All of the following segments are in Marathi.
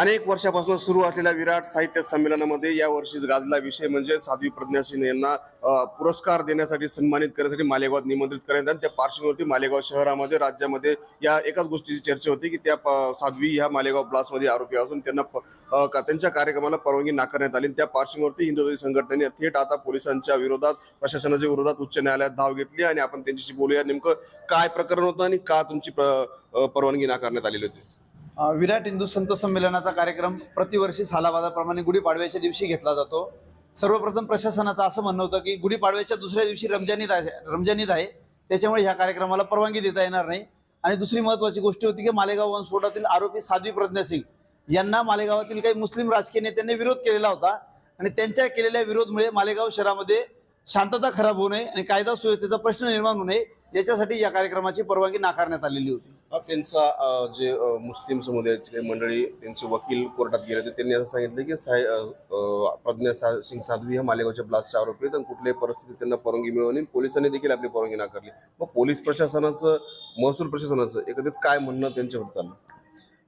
अनेक वर्षापासून सुरू असलेल्या विराट साहित्य संमेलनामध्ये या वर्षीच गाजला विषय म्हणजे साध्वी प्रज्ञा सिंह यांना पुरस्कार देण्यासाठी सन्मानित करण्यासाठी मालेगावात निमंत्रित करण्यात आले. त्या पार्श्वभूमीवरती मालेगाव शहरामध्ये राज्यामध्ये या एकाच गोष्टीची चर्चा होती की त्या साध्वी ह्या मालेगाव ब्लास्टमध्ये आरोपी असून त्यांना त्यांच्या कार्यक्रमाला परवानगी नाकारण्यात आली त्या पार्श्वभूमीवरती हिंदू संघटनेने थेट आता पोलिसांच्या विरोधात प्रशासनाच्या विरोधात उच्च न्यायालयात धाव घेतली आणि आपण त्यांच्याशी बोलूया नेमकं काय प्रकरण होतं आणि का तुमची परवानगी नाकारण्यात आलेली होती विराट हिंदू संत संमेलनाचा कार्यक्रम प्रतिवर्षी सालाबादाप्रमाणे गुढीपाडव्याच्या दिवशी घेतला जातो. सर्वप्रथम प्रशासनाचं असं म्हणणं होतं की गुढीपाडव्याच्या दुसऱ्या दिवशी रमजानीत आहे रमजानीत आहे. त्याच्यामुळे ह्या कार्यक्रमाला परवानगी देता येणार नाही. आणि दुसरी महत्त्वाची गोष्ट होती की मालेगाव वनस्फोटातील आरोपी साध्वी प्रज्ञा सिंग यांना मालेगावातील काही मुस्लिम राजकीय नेत्यांनी विरोध केलेला होता. आणि त्यांच्या केलेल्या विरोधमुळे मालेगाव शहरामध्ये शांतता खराब होऊ नये आणि कायदा सुव्यवस्थेचा प्रश्न निर्माण होऊ नये याच्यासाठी या कार्यक्रमाची परवानगी नाकारण्यात आलेली होती. त्यांचा जे मुस्लिम समुदायाची काही मंडळी त्यांचे वकील कोर्टात गेले होते त्यांनी असं सांगितलं की साय प्रज्ञा सा- सिंग साध्वी हे मालेगावच्या ब्लास्टच्या आरोपी आहेत आणि कुठल्याही परिस्थितीत त्यांना परवानगी मिळवली आणि पोलिसांनी देखील आपली परवानगी नाकारली. मग पोलीस प्रशासनाचं महसूल प्रशासनाचं एकत्रित काय म्हणणं त्यांच्यावर चाललं?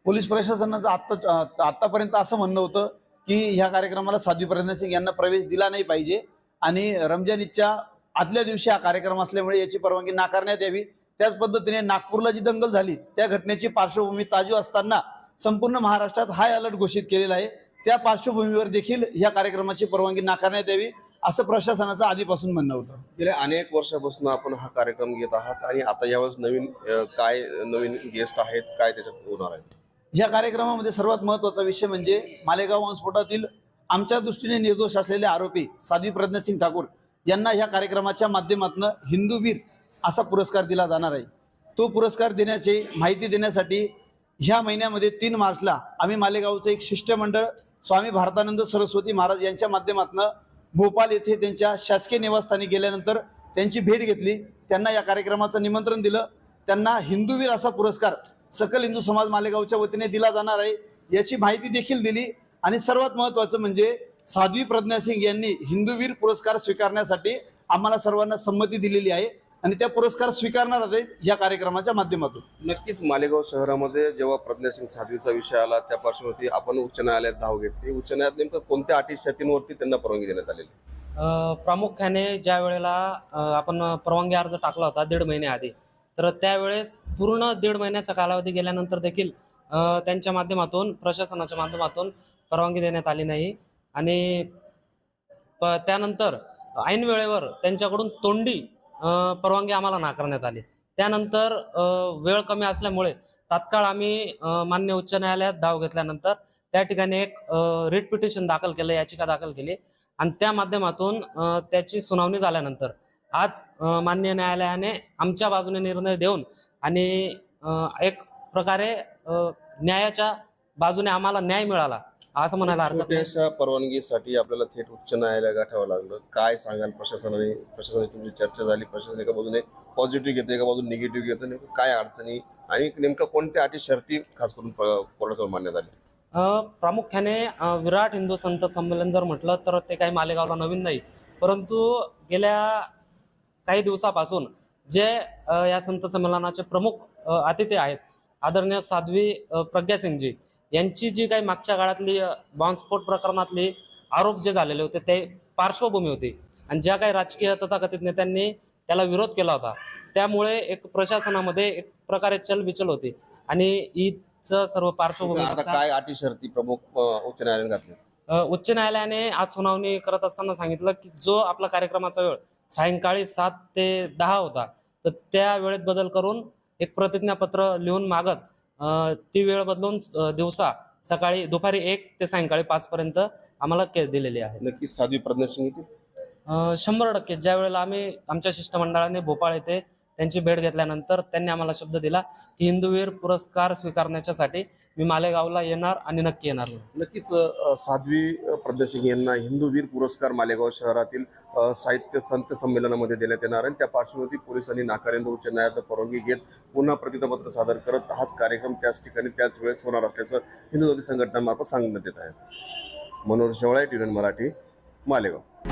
पोलीस प्रशासनाचं आत्ता आत्तापर्यंत असं म्हणणं होतं की ह्या कार्यक्रमाला साध्वी प्रज्ञा सिंग यांना प्रवेश दिला नाही पाहिजे आणि रमजान ईदच्या आदल्या दिवशी हा कार्यक्रम असल्यामुळे याची परवानगी नाकारण्यात यावी. त्याच पद्धतीने नागपूरला जी दंगल झाली त्या घटनेची पार्श्वभूमी ताजू असताना संपूर्ण महाराष्ट्रात हाय अलर्ट घोषित केलेला आहे. त्या पार्श्वभूमीवर देखील ह्या कार्यक्रमाची परवानगी नाकारण्यात यावी असं प्रशासनाचं आधीपासून म्हणणं होतं. गेल्या अनेक वर्षापासून आपण हा कार्यक्रम घेत आहात आणि आता यावेळेस नवीन काय नवीन गेस्ट आहेत काय त्याच्यात होणार आहेत? या कार्यक्रमामध्ये सर्वात महत्त्वाचा विषय म्हणजे मालेगाव वनस्फोटातील आमच्या दृष्टीने निर्दोष असलेले आरोपी साध्वी प्रज्ञा सिंग ठाकूर यांना ह्या कार्यक्रमाच्या माध्यमातून हिंदू वीर असा पुरस्कार दिला जाणार आहे. तो पुरस्कार देण्याची माहिती देण्यासाठी ह्या महिन्यामध्ये तीन मार्चला आम्ही मालेगावचं एक शिष्टमंडळ स्वामी भारतानंद सरस्वती महाराज यांच्या माध्यमातून भोपाल येथे त्यांच्या शासकीय निवासस्थानी गेल्यानंतर त्यांची भेट घेतली. त्यांना या कार्यक्रमाचं निमंत्रण दिलं. त्यांना हिंदूवीर असा पुरस्कार सकल हिंदू समाज मालेगावच्या वतीने दिला जाणार आहे. याची माहिती देखील दिली. आणि सर्वात महत्वाचं म्हणजे साध्वी प्रज्ञा सिंग यांनी हिंदूवीर पुरस्कार स्वीकारण्यासाठी आम्हाला सर्वांना संमती दिलेली आहे. आणि त्या पुरस्कार स्वीकारणार आहेत या कार्यक्रमाच्या माध्यमातून. नक्कीच मालेगाव शहरामध्ये जेव्हा प्रज्ञासिंग साध्वीचा विषय आला त्या पार्श्वभूमीवरती आपण उच्च न्यायालयात धाव घेतली. उच्च न्यायालयात नेमकं कोणत्या अटी शर्तींवरती त्यांना परवानगी देण्यात आलेली? अ, प्रामुख्याने ज्या वेळेला आपण परवानगी अर्ज टाकला होता दीड महिने आधी तर त्यावेळेस पूर्ण दीड महिन्याचा कालावधी गेल्यानंतर देखील त्यांच्या माध्यमातून प्रशासनाच्या माध्यमातून परवानगी देण्यात आली नाही. आणि प त्यानंतर ऐन वेळेवर त्यांच्याकडून तोंडी परवानगी आम्हाला नाकारण्यात आली. त्यानंतर वेळ कमी असल्यामुळे तात्काळ आम्ही मान्य उच्च न्यायालयात धाव घेतल्यानंतर त्या ठिकाणी एक रिट पिटिशन दाखल केलं याचिका दाखल केली. आणि त्या माध्यमातून त्याची सुनावणी झाल्यानंतर आज मान्य न्यायालयाने आमच्या बाजूने निर्णय देऊन आणि एक प्रकारे न्यायाच्या बाजूने आम्हाला न्याय मिळाला. असं म्हणायला हरकत नाही. छोट्याशा परवानगीसाठी आपल्याला थेट उच्च न्यायालय गाठावं लागलं. काय सांगाल प्रशासनाने? प्रशासनाची तुमची चर्चा झाली. प्रशासन एका बाजूने पॉझिटिव्ह घेतं एका बाजूने निगेटिव्ह घेतं नेमकं काय अडचणी आणि नेमकं कोणत्या अटी शर्ती खास करून प- कोर्टासमोर मांडण्यात आली? अ, प्रामुख्याने अ, विराट हिंदू संत संमेलन जर म्हटलं तर ते काही मालेगावला नवीन नाही. परंतु गेल्या काही दिवसापासून जे अ, या संत संमेलनाचे प्रमुख अ, अतिथी आहेत आदरणीय साध्वी अ, प्रज्ञा सिंगजी यांची जी काही मागच्या काळातली बॉम्बस्फोट प्रकरणातली आरोप जे झालेले होते ते पार्श्वभूमी होती. आणि ज्या काही राजकीय तथाकथित नेत्यांनी त्याला विरोध केला होता त्यामुळे एक प्रशासनामध्ये एक प्रकारे चलबिचल होती. आणि ईदचं सर्व पार्श्वभूमी आता काय अटी शर्ती प्रमुख उच्च न्यायालयाने घातले? उच्च न्यायालयाने आज सुनावणी करत असताना सांगितलं की जो आपला कार्यक्रमाचा वेळ सायंकाळी सात ते दहा होता तर त्या वेळेत बदल करून एक प्रतिज्ञापत्र लिहून मागत ती वेळ बदलून दिवसा सकाळी दुपारी एक ते सायंकाळी पाच पर्यंत आम्हाला केस दिलेली आहे नक्कीच साध्वी प्रज्ञा सिंग येतील शंभर टक्के. ज्या वेळेला आम्ही आमच्या शिष्टमंडळाने भोपाळ येथे त्यांची भेट घेतल्यानंतर त्यांनी आम्हाला शब्द दिला की हिंदूवीर पुरस्कार स्वीकारण्याच्यासाठी मी मालेगावला येणार आणि नक्की येणार नक्कीच साध्वी अ, यांना हिंदूवीर पुरस्कार मालेगाव शहरातील साहित्य संत संमेलनामध्ये देण्यात येणार आणि त्या पार्श्वभूमी पोलिसांनी नाकारेंद्र उच्च न्यायालयात परवानगी घेत पुन्हा प्रतिज्ञापत्र सादर करत हाच कार्यक्रम त्याच ठिकाणी त्याच वेळेस होणार असल्याचं हिंदू जाती संघटनांमार्फत सांगण्यात येत आहे. मनोज शेवळे टी मराठी मालेगाव.